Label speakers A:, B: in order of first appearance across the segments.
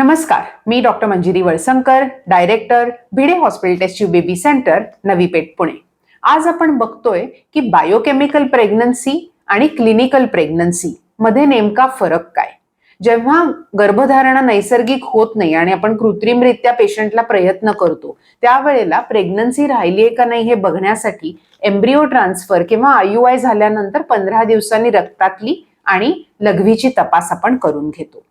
A: नमस्कार मी doctor Manjiri Walsankar director Bhide hospital baby centre Navi Peth Pune. आज आपण बघतोय की बायोकेमिकल प्रेग्नन्सी आणि क्लिनिकल प्रेग्नन्सी मध्ये नेमका फरक काय? जेव्हा गर्भधारणा नैसर्गिक होत नाही आणि आपण कृत्रिमरित्या पेशंटला प्रयत्न करतो त्यावेळेला प्रेग्नन्सी राहिली आहे का नाही हे बघण्यासाठी एम्ब्रिओ ट्रान्सफर किंवा आयुआय झाल्यानंतर पंधरा दिवसांनी रक्तातली आणि लघवीची तपास आपण करून घेतो.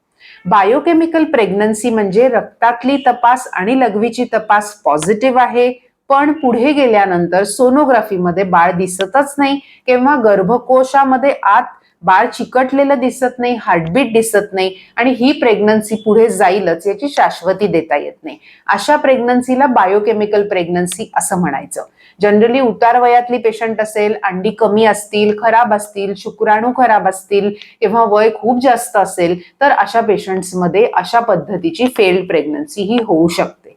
A: बायोकेमिकल प्रेग्नन्सी म्हणजे रक्तातली तपास आणि लघवीची तपास पॉझिटिव्ह आहे. पण पुढे गेल्यानंतर सोनोग्राफीमध्ये बाळ दिसतच नाही. किंवा गर्भकोशामध्ये आत बाळ चिकटलेलं दिसत नाही हार्टबीट दिसत नाही आणि ही प्रेग्नन्सी पुढे जाईलच याची शाश्वती देता येत नाही. अशा प्रेग्नन्सीला बायोकेमिकल प्रेग्नन्सी असं म्हणायचं. जनरली उतार वयातली पेशंट असेल अंडी कमी असतील खराब असतील शुक्राणू खराब असतील किंवा वय खूप जास्त असेल तर अशा पेशंट्समध्ये अशा पद्धतीची फेल्ड प्रेग्नन्सी ही होऊ शकते.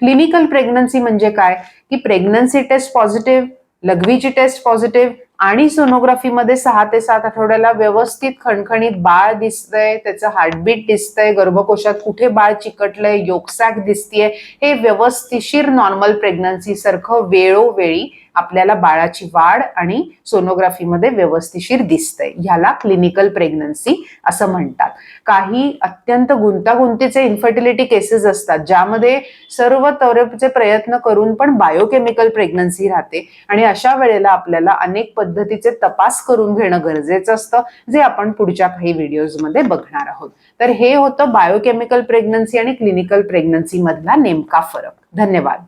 A: क्लिनिकल प्रेग्नन्सी म्हणजे काय? की प्रेग्नन्सी टेस्ट पॉझिटिव्ह लघवीची टेस्ट पॉझिटिव्ह आणि सोनोग्राफीमध्ये सहा ते सात आठवड्याला व्यवस्थित खणखणीत बाळ दिसतंय त्याचं हार्टबीट दिसतंय गर्भकोशात कुठे बाळ चिकटलंय योगसॅक दिसतीये हे व्यवस्थिशीर नॉर्मल प्रेग्नन्सी सारखं वेळोवेळी आपल्याला बाळाची वाढ आणि सोनोग्राफीमध्ये व्यवस्थिशीर दिसतंय. ह्याला क्लिनिकल प्रेग्नन्सी असं म्हणतात. काही अत्यंत गुंतागुंतीचे इन्फर्टिलिटी केसेस असतात ज्यामध्ये सर्व तरफचे प्रयत्न करून पण बायोकेमिकल प्रेग्नन्सी राहते आणि अशा वेळेला आपल्याला अनेक पद्धतीचे तपास करून घेणं गरजेचं असतं जे आपण पुढच्या काही व्हिडिओजमध्ये बघणार आहोत. तर हे होतं बायोकेमिकल प्रेग्नन्सी आणि क्लिनिकल प्रेग्नन्सी मधला नेमका फरक. धन्यवाद.